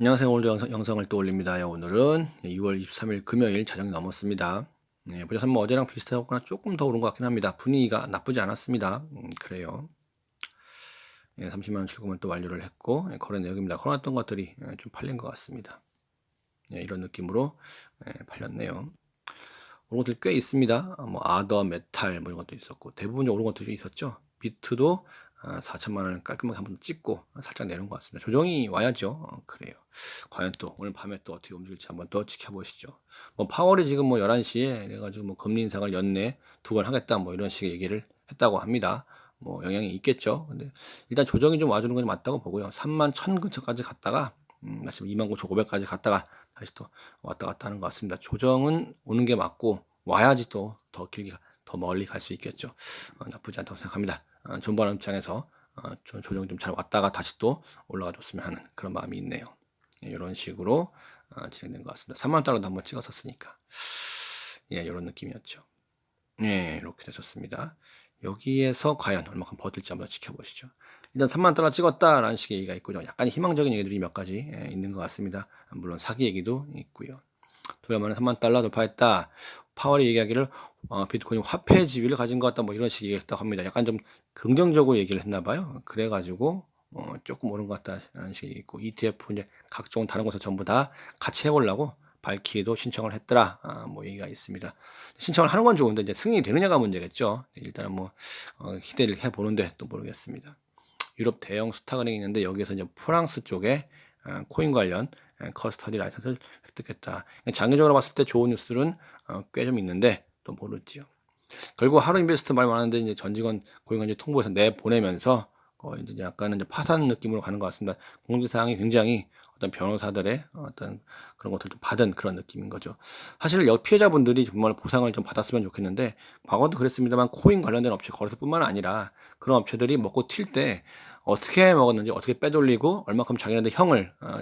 안녕하세요. 오늘도 영상, 영상을 또 올립니다. 오늘은 6월 23일 금요일 자정이 넘었습니다. 네, 보자 뭐 어제랑 비슷하거나 조금 더 오른 것 같긴 합니다. 분위기가 나쁘지 않았습니다. 음, 그래요. 예, 30만원 출금은 또 완료를 했고, 예, 거래 내역입니다. 걸어놨던 것들이 예, 좀 팔린 것 같습니다. 예, 이런 느낌으로 예, 팔렸네요. 오른 것들 꽤 있습니다. 아, 뭐 아더, 메탈 뭐 이런 것도 있었고 대부분 오른 것들이 있었죠. 비트도 아, 4천만 원을 깔끔하게 한번 찍고 살짝 내려온 것 같습니다. 조정이 와야죠. 어, 그래요. 과연 또 오늘 밤에 또 어떻게 움직일지 한번 더 지켜보시죠. 뭐 파월이 지금 뭐 11시에 그래가지고 뭐 금리 인상을 연내 두 번 하겠다 뭐 이런 식의 얘기를 했다고 합니다. 뭐 영향이 있겠죠. 근데 일단 조정이 좀 와주는 건 맞다고 보고요. 3만 1천 근처까지 갔다가 음, 다시 2만 9천5백까지 갔다가 다시 또 왔다 갔다 하는 것 같습니다. 조정은 오는 게 맞고 와야지 또 더 길게 더 멀리 갈 수 있겠죠. 어, 나쁘지 않다고 생각합니다. 어, 존버하는 입장에서 어, 좀 조정 좀 잘 왔다가 다시 또 올라가 줬으면 하는 그런 마음이 있네요. 예, 이런 식으로 어, 진행된 것 같습니다. 3만 달러도 한번 찍었었으니까 예, 이런 느낌이었죠. 예, 이렇게 되셨습니다. 여기에서 과연 얼마큼 버틸지 한번 지켜보시죠. 일단 3만 달러 찍었다라는 식의 얘기가 있고요. 약간 희망적인 얘기들이 몇 가지 예, 있는 것 같습니다. 물론 사기 얘기도 있고요. 만에 3만 달러 돌파했다. 파월이 얘기하기를 어, 비트코인 화폐 지위를 가진 것 같다. 뭐 이런 식의 얘기를 했다고 합니다. 약간 좀 긍정적으로 얘기를 했나 봐요. 그래가지고 어, 조금 오른 것 같다라는 식이 있고 ETF 이제 각종 다른 것을 전부 다 같이 해보려고 발키도 신청을 했더라. 아, 뭐 얘기가 있습니다. 신청을 하는 건 좋은데 이제 승인이 되느냐가 문제겠죠. 일단은 뭐 어, 기대를 해보는데 또 모르겠습니다. 유럽 대형 수탁은행이 있는데 여기에서 이제 프랑스 쪽에 어, 코인 관련 어, 커스터디 라이선스를 획득했다. 장기적으로 봤을 때 좋은 뉴스는 어, 꽤좀 있는데 또 모르지요. 결국 하루 인베스트 말 많은데 이제 전 직원 고용관지 통보해서 내 보내면서 어, 이제 약간은 이제 파산 느낌으로 가는 것 같습니다. 공지사항이 굉장히 어떤 변호사들의 어떤 그런 것들 좀 받은 그런 느낌인 거죠. 사실 여 피해자분들이 정말 보상을 좀 받았으면 좋겠는데 과거도 그랬습니다만 코인 관련된 업체 거래소뿐만 아니라 그런 업체들이 먹고 튈 때 어떻게 먹었는지 어떻게 빼돌리고 얼마큼 자기네들 형을 어,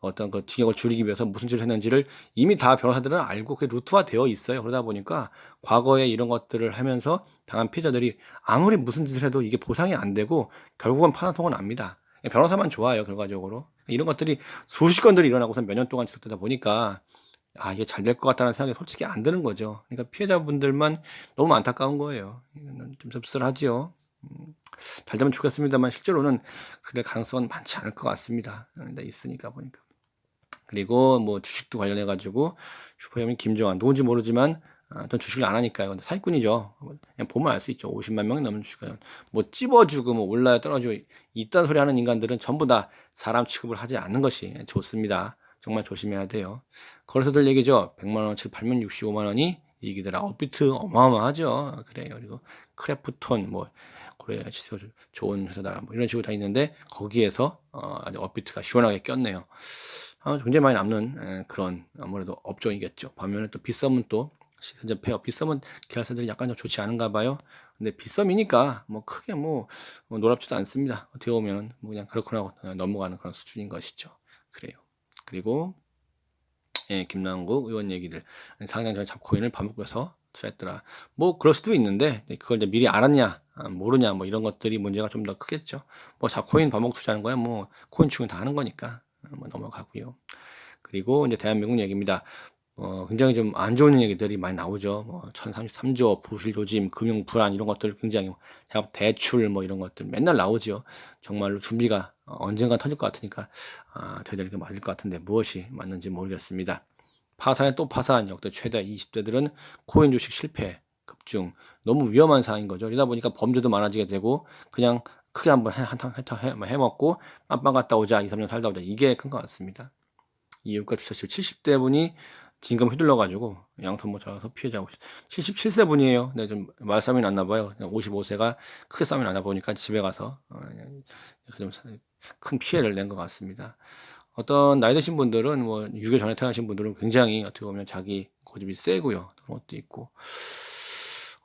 어떤 그 징역을 줄이기 위해서 무슨 짓을 했는지를 이미 다 변호사들은 알고 그게 루트화 되어 있어요. 그러다 보니까 과거에 이런 것들을 하면서 당한 피해자들이 아무리 무슨 짓을 해도 이게 보상이 안 되고 결국은 파산통은 납니다. 변호사만 좋아요, 결과적으로. 이런 것들이 수십 건들이 일어나고서 몇년 동안 지속되다 보니까 아, 이게 잘 될 것 같다는 생각이 솔직히 안 드는 거죠. 그러니까 피해자분들만 너무 안타까운 거예요. 좀 씁쓸하지요. 음, 잘 되면 좋겠습니다만 실제로는 그럴 가능성은 많지 않을 것 같습니다. 있으니까 보니까. 그리고 뭐 주식도 관련해 가지고 슈퍼혐인 김정환 누군지 모르지만 아, 전 주식을 안 하니까요. 사기꾼이죠. 그냥 보면 알 수 있죠. 50만 명이 넘는 주식을 뭐 찝어주고 뭐 올라야 떨어지고 이딴 소리 하는 인간들은 전부 다 사람 취급을 하지 않는 것이 좋습니다. 정말 조심해야 돼요. 거기서들 얘기죠. 100만 원어치 팔면 65만 원이 이익이더라. 업비트 어마어마하죠. 그래요. 그리고 크래프톤 뭐 고래 지수가 좋은 회사다. 뭐 이런 식으로 다 있는데 거기에서 어, 아주 업비트가 시원하게 꼈네요. 아, 굉장히 많이 남는 에, 그런 아무래도 업종이겠죠. 반면에 또 비썸은 또 시선전 페어 비썸은 계열사들이 약간 좀 좋지 않은가 봐요. 근데 비썸이니까 뭐 크게 뭐, 뭐 놀랍지도 않습니다. 어떻게 보면은 뭐 그냥 그렇구나 넘어가는 그런 수준인 것이죠. 그래요. 그리고 예, 김남국 의원 얘기들 상장 전에 잡코인을 반복해서 투자했더라. 뭐 그럴 수도 있는데 그걸 이제 미리 알았냐 아, 모르냐 뭐 이런 것들이 문제가 좀 더 크겠죠. 뭐 잡코인 반복 투자하는 거야 뭐 코인 축은 다 하는 거니까 뭐 넘어가고요. 그리고 이제 대한민국 얘기입니다. 어, 굉장히 좀 안 좋은 얘기들이 많이 나오죠. 뭐 1033조, 부실 조짐, 금융 불안 이런 것들 굉장히 작업 대출 뭐 이런 것들 맨날 나오죠. 정말로 준비가 언젠가 터질 것 같으니까 아, 되돌게 맞을 것 같은데 무엇이 맞는지 모르겠습니다. 파산에 또 파산, 역대 최대 20대들은 코인 주식 실패, 급증, 너무 위험한 상황인 거죠. 이러다 보니까 범죄도 많아지게 되고 그냥 크게 한번 한탕 해먹고 깜빵 갔다 오자 2, 3년 살다 오자 이게 큰 것 같습니다. 이 유가 주사실 70대 분이 진금 휘둘러 가지고 양손 못 잡아서 피해자고 77세 분이에요. 근데 좀 말싸움이 났나 봐요. 55세가 크게 싸움이 나다 보니까 집에 가서 어, 좀큰 피해를 낸 것 같습니다. 어떤 나이 드신 분들은 뭐6.25 전에 태어나신 분들은 굉장히 어떻게 보면 자기 고집이 세고요. 그런 것도 있고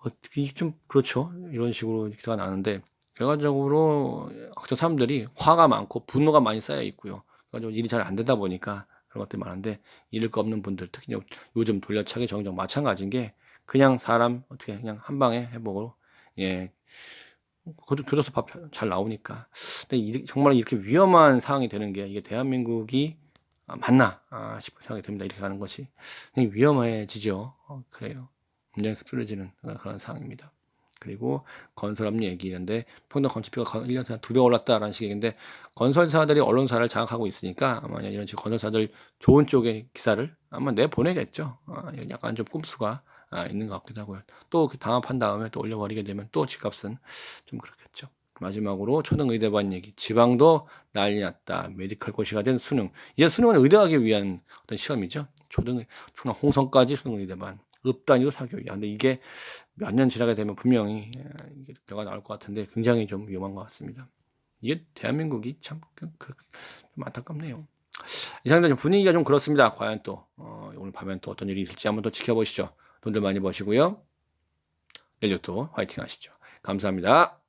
어떻게 좀 그렇죠. 이런 식으로 기사가 나는데 결과적으로 어떤 사람들이 화가 많고 분노가 많이 쌓여 있고요. 그래가지고 일이 잘 안 되다 보니까 그런 것들이 많은데 잃을 거 없는 분들 특히 요즘 돌려차기 정정 마찬가지인 게 그냥 사람 어떻게 그냥 한 방에 해보고 예 교도소 밥 잘 나오니까 근데 정말 이렇게 위험한 상황이 되는 게 이게 대한민국이 아, 맞나 아, 싶은 생각이 듭니다. 이렇게 가는 것이 굉장히 위험해지죠. 어, 그래요. 굉장히 씁쓸해지는 그런 상황입니다. 그리고 건설업리 얘기인데 평당 건축비가 1년에 한두배 올랐다라는 식의 얘기인데 건설사들이 언론사를 장악하고 있으니까 아마 이런 식으로 건설사들 좋은 쪽의 기사를 아마 내보내겠죠. 아, 약간 좀 꼼수가 아, 있는 것 같기도 하고요. 또 담합한 다음에 또 올려버리게 되면 또 집값은 좀 그렇겠죠. 마지막으로 초등 의대반 얘기. 지방도 난리 났다. 메디컬 고시가 된 수능. 이제 수능은 의대하기 위한 어떤 시험이죠. 초등, 초등 홍성까지 수능 의대반. 읍단위도 사교육이야. 근데 이게 몇 년 지나게 되면 분명히 예, 이게 결과 나올 것 같은데 굉장히 좀 위험한 것 같습니다. 이게 대한민국이 참, 그, 그, 좀 안타깝네요. 이상입니다. 좀 분위기가 좀 그렇습니다. 과연 또, 어, 오늘 밤엔 또 어떤 일이 있을지 한번 더 지켜보시죠. 돈들 많이 버시고요. 내일도 화이팅 하시죠. 감사합니다.